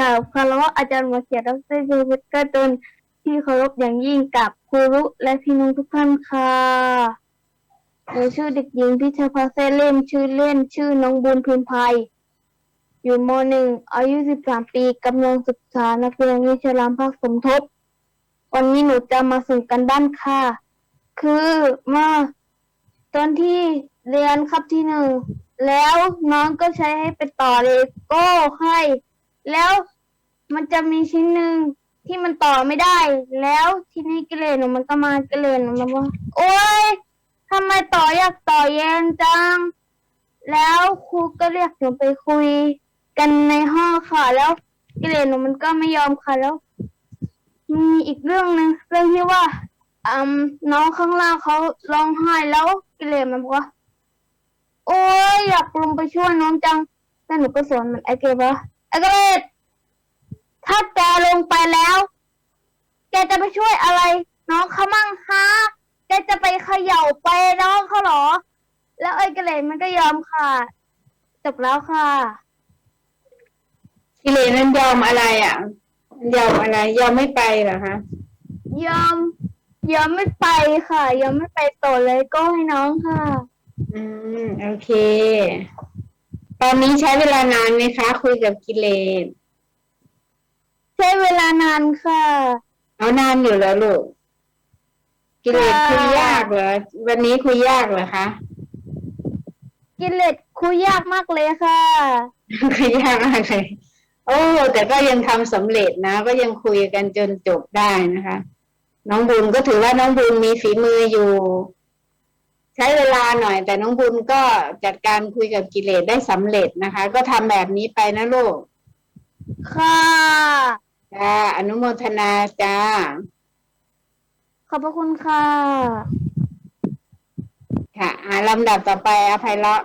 กราบคารวะอาจารย์หมอเขียนดรชูวิทย์กระตุนที่เคารพอย่างยิ่งกับครูรุและพี่น้องทุกท่านค่ะหนูชื่อเด็กหญิงพิชภาเซเล่มชื่อเล่นชื่อน้องบุญพิมพายอยู่มหนึ่งอายุสิบสามปีกำลังศึกษานักเรียนวิชารามภาคสมทบ วันนี้หนูจะมาส่งกันบ้านค่ะ คือเมื่อตอนที่เรียนครับที่หนึ่ง แล้วน้องก็ใช้ให้ไปต่อเลโก้ให้ แล้วมันจะมีชิ้นหนึ่งที่มันต่อไม่ได้ แล้วทีนี้กิเลสหนูมันก็มากิเลสหนูมันว่าโอ๊ยทำไมต่ออยากต่อเย็นจัง แล้วครูก็เรียกหนูไปคุยกันในห้องค่ะ แล้วกิเลสหนูมันก็ไม่ยอมค่ะแล้ว มีอีกเรื่องหนึ่งเรื่องที่ว่าอืมน้องข้างล่างเขาร้องไห้แล้วกิเลสมันบอกว่าโอ้ยอยากลงไปช่วยน้องจังแต่หนูก็สอนมันไอเก ว่าไอเกรดถ้าแกลงไปแล้ว แกจะไปช่วยอะไร น้องเขามั่งคะแกจะไปเขย่าไปน้องเขาเหรอ แล้วไอเกรดมันก็ยอมค่ะ จบแล้วค่ะ กิเลสนั้นยอมอะไรอะยอมอะไร ยอมไม่ไปเหรอคะยอม ยอมไม่ไปค่ะ ยอมไม่ไปต่อเลยก็ให้น้องค่ะ อืม โอเค ตอนนี้ใช้เวลานานไหมคะ คุยกับกิเลสใช้เวลานานค่ะ เอานานอยู่แล้วลูก กิเลสค่ะคุยยากเหรอวันนี้คุยยากเหรอคะกิเลสคุยยากมากเลยค่ะ คุยยากมากเลยโอ้แต่ก็ยังทำสำเร็จนะ ก็ยังคุยกันจนจบได้นะคะ น้องบุญก็ถือว่าน้องบุญมีฝีมืออยู่ใช้เวลาหน่อย แต่น้องบุญก็จัดการคุยกับกิเลสได้สำเร็จนะคะ ก็ทำแบบนี้ไปนะลูกค่ะจ้าอนุโมทนาจ้า ขอบพระคุณค่ะ ค่ะอ่าลำดับต่อไปอภัยเลาะ